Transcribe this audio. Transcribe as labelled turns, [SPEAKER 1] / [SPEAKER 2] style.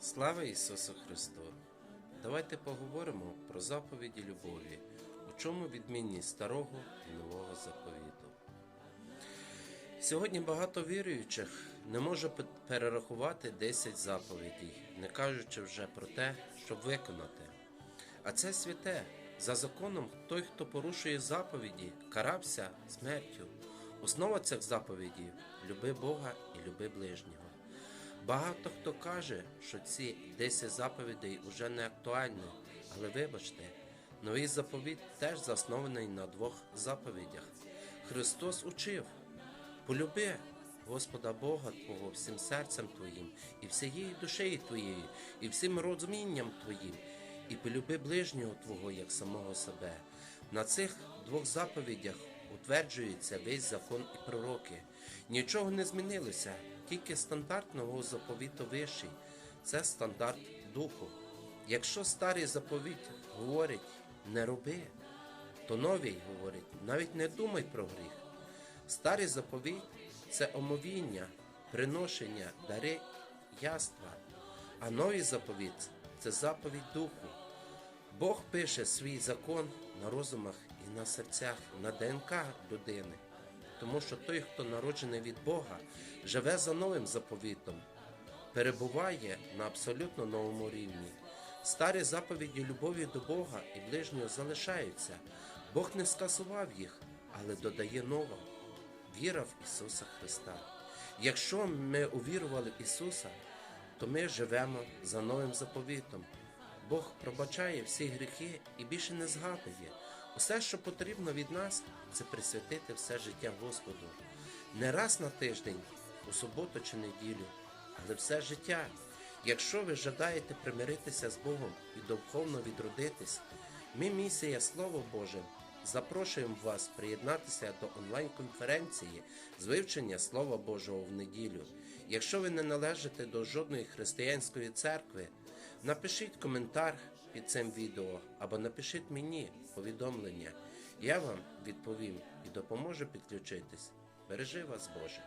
[SPEAKER 1] Слава Ісусу Христу! Давайте поговоримо про заповіді любові, у чому відмінність старого і нового заповіту. Сьогодні багато віруючих не може перерахувати 10 заповідей, не кажучи вже про те, щоб виконати. А це святе. За законом, той, хто порушує заповіді, карався смертю. Основа цих заповідей люби Бога і люби ближнього. Багато хто каже, що ці 10 заповідей уже не актуальні, але вибачте, новий заповіт теж заснований на двох заповідях. Христос учив полюби Господа Бога Твого всім серцем Твоїм, і всією душею Твоєю, і всім розумінням Твоїм, і полюби ближнього Твого як самого себе. На цих двох заповідях утверджується весь закон і пророки. Нічого не змінилося, тільки стандарт нового заповіту вищий це стандарт духу. Якщо старий заповіт говорить не роби, то новий говорить навіть не думай про гріх. Старий заповіт це омовіння, приношення, дари яства, а новий заповіт це заповідь духу. Бог пише свій закон на розумах і на серцях, на ДНК людини. Тому що той, хто народжений від Бога, живе за новим заповітом, перебуває на абсолютно новому рівні. Старі заповіді любові до Бога і ближнього залишаються. Бог не скасував їх, але додає нове віра в Ісуса Христа. Якщо ми увірували Ісуса, то ми живемо за новим заповітом. Бог пробачає всі гріхи і більше не згадує. Усе, що потрібно від нас, це присвятити все життя Господу. Не раз на тиждень, у суботу чи неділю, але все життя. Якщо ви жадаєте примиритися з Богом і духовно відродитись, ми, місія Слово Боже, запрошуємо вас приєднатися до онлайн-конференції з вивчення Слова Божого в неділю. Якщо ви не належите до жодної християнської церкви, напишіть коментар під цим відео або напишіть мені повідомлення. Я вам відповім і допоможу підключитись. Бережи вас, Боже!